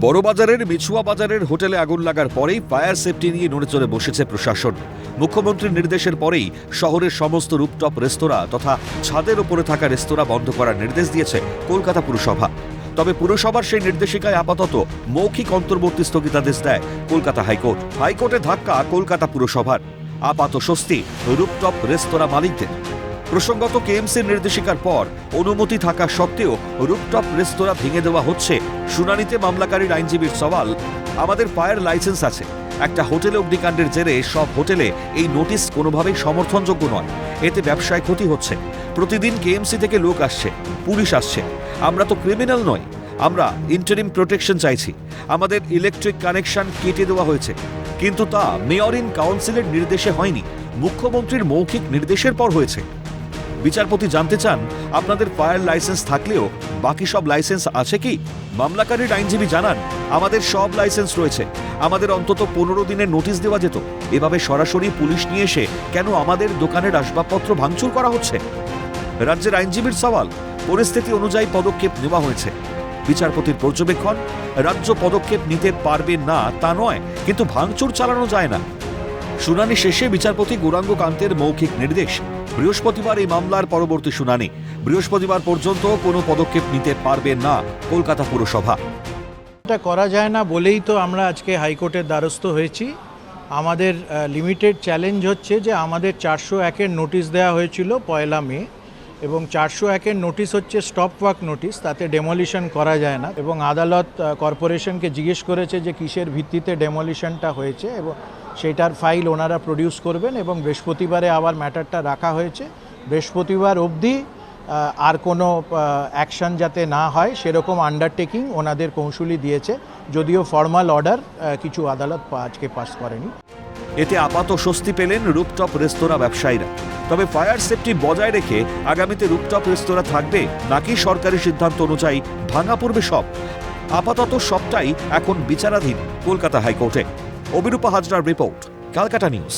বড়বাজারের মিছুয়া বাজারের হোটেলে আগুন লাগার পরেই ফায়ার সেফটি নিয়ে নড়ে চড়ে বসেছে প্রশাসন। মুখ্যমন্ত্রীর নির্দেশের পরেই শহরের সমস্ত রুপটপ রেস্তোরাঁ তথা ছাদের ওপরে থাকা রেস্তোরাঁ বন্ধ করার নির্দেশ দিয়েছে কলকাতা পুরসভা। তবে পুরসভার সেই নির্দেশিকায় আপাতত মৌখিক অন্তর্বর্তী স্থগিতাদেশ দেয় কলকাতা হাইকোর্ট। হাইকোর্টে ধাক্কা কলকাতা পুরসভার। আপাত স্বস্তি রুপটপ রেস্তোরাঁ মালিকদের। প্রসঙ্গত কেএমসির নির্দেশিকার পর অনুমতি থাকা সত্ত্বেও রুপটপ রেস্তোরাঁ ভেঙে দেওয়া হচ্ছে। শুনানিতে মামলাকারীর আইনজীবীর সওয়াল, আমাদের ফায়ার লাইসেন্স আছে। একটা হোটেলে অগ্নিকাণ্ডের জেরে সব হোটেলে এই নোটিশ কোনোভাবেই সমর্থনযোগ্য নয়। এতে ব্যবসায় ক্ষতি হচ্ছে। প্রতিদিন কেএমসি থেকে লোক আসছে, পুলিশ আসছে। আমরা তো ক্রিমিনাল নয় আমরা ইন্টারিম প্রোটেকশন চাইছি। আমাদের ইলেকট্রিক কানেকশন কেটে দেওয়া হয়েছে। কিন্তু তা মেয়র ইন কাউন্সিলের নির্দেশে হয়নি। মুখ্যমন্ত্রীর মৌখিক নির্দেশের পর হয়েছে। বিচারপতি জানতে চান, আপনাদের ফায়ার লাইসেন্স থাকলেও বাকি সব লাইসেন্স আছে কি? মামলাকারীর আইনজীবী জানান, আমাদের সব লাইসেন্স রয়েছে। আমাদের অন্তত পনেরো দিনের নোটিশ দেওয়া যেত। এভাবে সরাসরি পুলিশ নিয়ে এসে কেন আমাদের দোকানের আসবাবপত্র ভাঙচুর করা হচ্ছে? রাজ্যের আইনজীবীর সওয়াল, পরিস্থিতি অনুযায়ী পদক্ষেপ নেওয়া হয়েছে। বিচারপতির পর্যবেক্ষণ, রাজ্য পদক্ষেপ নিতে পারবে না তা নয়, কিন্তু ভাঙচুর চালানো যায় না। শুনানি শেষে বিচারপতি গৌরাঙ্গ কান্তের মৌখিক নির্দেশ। বৃহস্পতিবার এই মামলার পরবর্তী শুনানি। বৃহস্পতিবার পর্যন্ত কোনো পদক্ষেপ নিতে পারবে না কলকাতা পুরসভা। এটা করা যায় না বলেই তো আমরা আজকে হাইকোর্টের দ্বারস্থ হয়েছি। আমাদের লিমিটেড চ্যালেঞ্জ হচ্ছে যে আমাদের চারশো একের নোটিশ দেওয়া হয়েছিল পয়লা মে। এবং চারশো একের নোটিশ হচ্ছে স্টপ ওয়ার্ক নোটিশ তাতে ডেমলিশন করা যায় না। এবং আদালত কর্পোরেশনকে জিজ্ঞেস করেছে যে কিসের ভিত্তিতে ডেমলিশনটা হয়েছে এবং সেটার ফাইল ওনারা প্রডিউস করবেন এবং বৃহস্পতিবারে আবার ম্যাটারটা রাখা হয়েছে। বৃহস্পতিবার অবধি আর কোনো অ্যাকশন যাতে না হয়, সেরকম আন্ডারটেকিং ওনাদের কৌশলী দিয়েছে। যদিও ফর্মাল অর্ডার কিছু আদালত আজকে পাস করেনি। এতে আপাত স্বস্তি পেলেন রুপটপ রেস্তোরাঁ ব্যবসায়ীরা। তবে ফায়ার সেফটি বজায় রেখে আগামীতে রুপটপ রেস্তোরাঁ থাকবে, নাকি সরকারি সিদ্ধান্ত অনুযায়ী ভাঙা পড়বে সব? আপাতত সবটাই এখন বিচারাধীন, কলকাতা হাইকোর্টে। অবিরূপা হাজরার রিপোর্ট কালকাটা নিউজ।